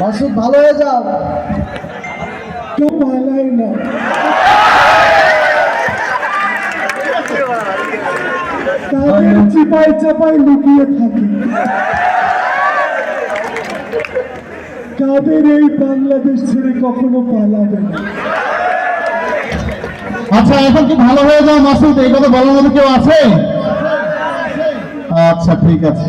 মাসুদ ভালো হয়ে যাও। কেউ পালাই না। তাদের চিপাই চাপাই লুকিয়ে থাকি। কাদের এই বাংলাদেশ ছেড়ে কখনো পালাবে না। আচ্ছা এখন কি ভালো হয়ে যাও মাসুদ? এই কথা বলার মতো কেউ আছে? আচ্ছা ঠিক আছে।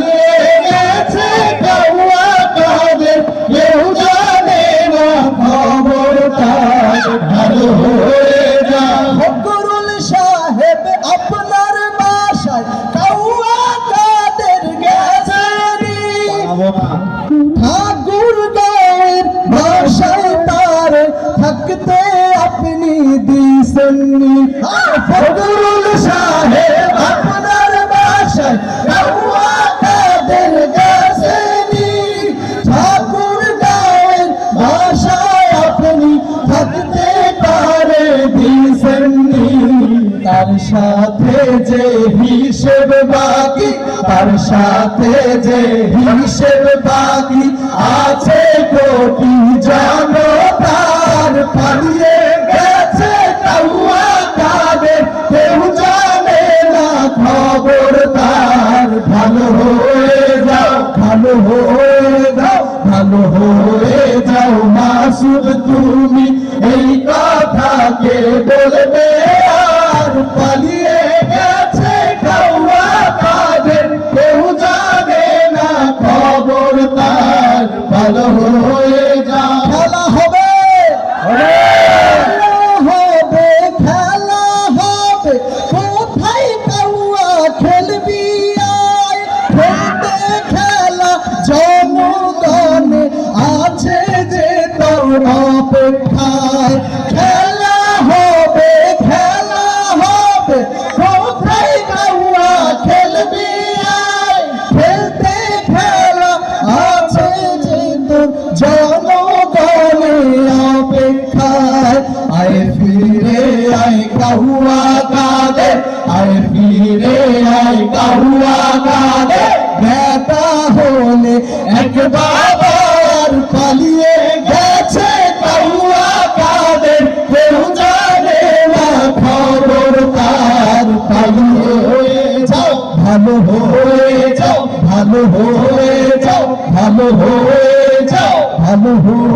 ঠাকুর গায়ের ভাষায় তার থাকতে আপনি দিছেননি। ফকরুল তার সাথে যে হিসেব বাকি, তার সাথে যে হিসেব বাকি আছে কোটি জনতার পালিয়ে গেছে কাউয়া কাদের, কেউ জানে না খবর তার। ভালো হয়ে যাও, ভালো হয়ে যাও, ভালো হয়ে যাও মাসুদ, তুমি এই কথাকে বলবে। ভালো হয়ে যা। খেলা হবে। হবে। খেলা হবে কোথায় কাউয়া খেলবি খেলতে খেলা জনগণে আছে যে তোর অপেক্ষায়। ফিরে আয় কাহুয়া কাদের আয় ফিরে আয় কাহুয়া কাদের বেটা হলে এক বাবার পালিয়ে গেছে কাহুয়া কাদের কেউ জানে না খবর তার পালিয়ে হয়ে যাও, ভালো হয়ে যাও, ভালো হয়ে যাও, ভালো হয়ে যাও, ভালো হয়ে